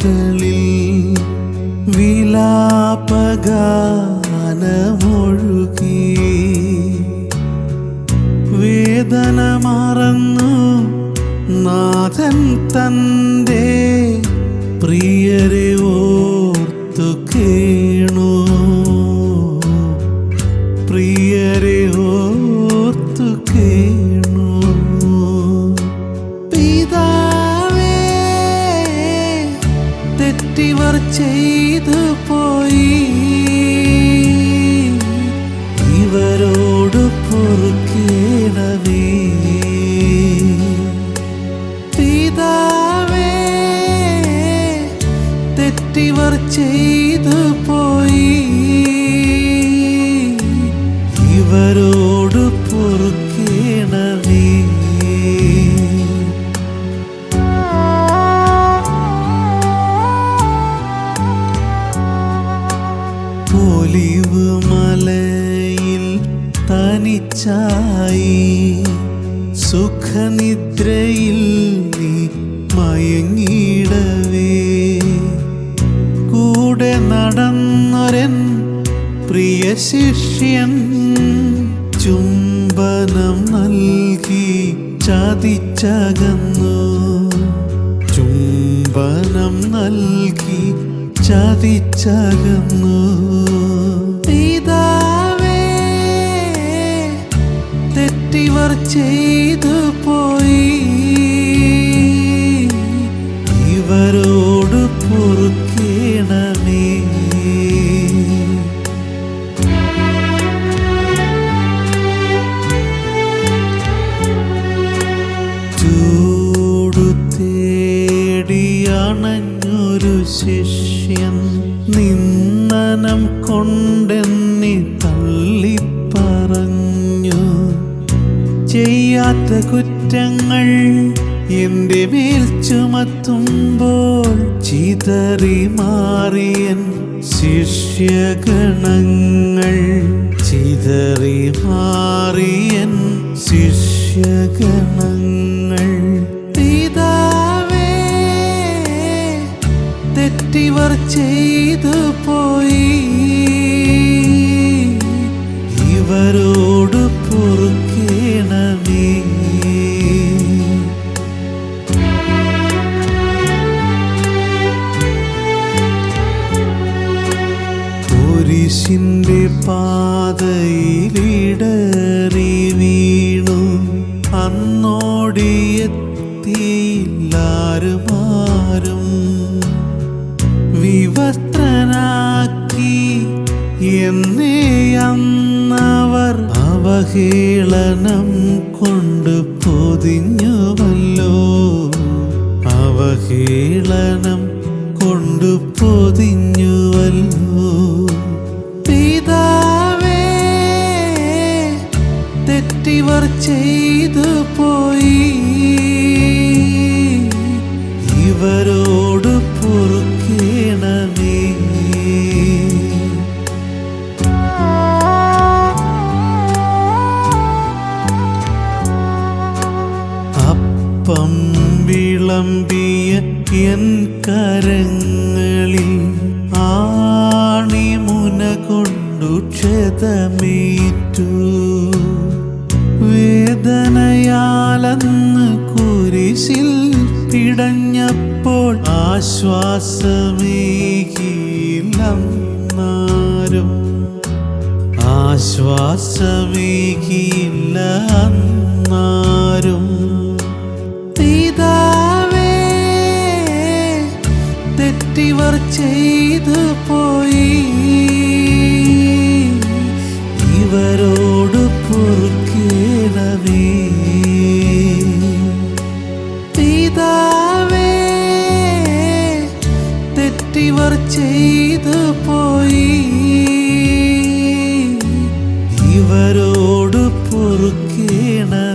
മക്കളിൽ വിലാപഗാനമൊഴുകി വേദന മറന്നു നാഥൻ തന്റെ പ്രിയരെ ചെയ്തു പോയി. തനിച്ചായി സുഖനിദ്രയിൽ നീ മയങ്ങിടവേ കൂടെ നടന്നൊരൻ പ്രിയ ശിഷ്യൻ ചുംബനം നൽകി ചതിച്ചകന്നു. ചുംബനം നൽകി ചതിച്ചകന്നു. തെറ്റിവർ ചെയ്തു പോയി. ഇവരോട് പൊറുക്കേണമേ. ചൂടു തേടിയണഞ്ഞൊരു ശിഷ്യൻ നിന്ദനം കൊണ്ടെന്നി ചെയ്യാത്ത കുറ്റങ്ങൾ എന്റെ മേൽ ചുമത്തുമ്പോൾ ചിതറി മാറിയൻ ശിഷ്യഗണങ്ങൾ. ചിതറി മാറിയൻ ശിഷ്യഗണങ്ങൾ. തെറ്റിവർ ചെയ്തു പോയി. ഇവരോട് കുരിശിന്റെ പാതയിലിടറി വീണു. അന്നോടിയെത്തിയില്ലാരുമാരും വിവസ്ത്രനാക്കി എന്നേ അന്നവർ അവഹേളനം കൊണ്ട് പൊതിഞ്ഞുവല്ലോ. അവഹേളനം പൊതിഞ്ഞുവല്ലോ ക്ഷതമേറ്റു. വേദനയാലെന്ന് കുരിശിൽ പിടഞ്ഞപ്പോൾ ആശ്വാസമേകിയില്ലെന്നാരും. ആശ്വാസമേകിയില്ല തെറ്റിവർ ചെയ്തു പോയി. അവരോട് പൊറുക്കിടവേ. പിതാവേ തെറ്റിവർ ചെയ്തു പോയി. ഇവരോട് പൊറുക്കിട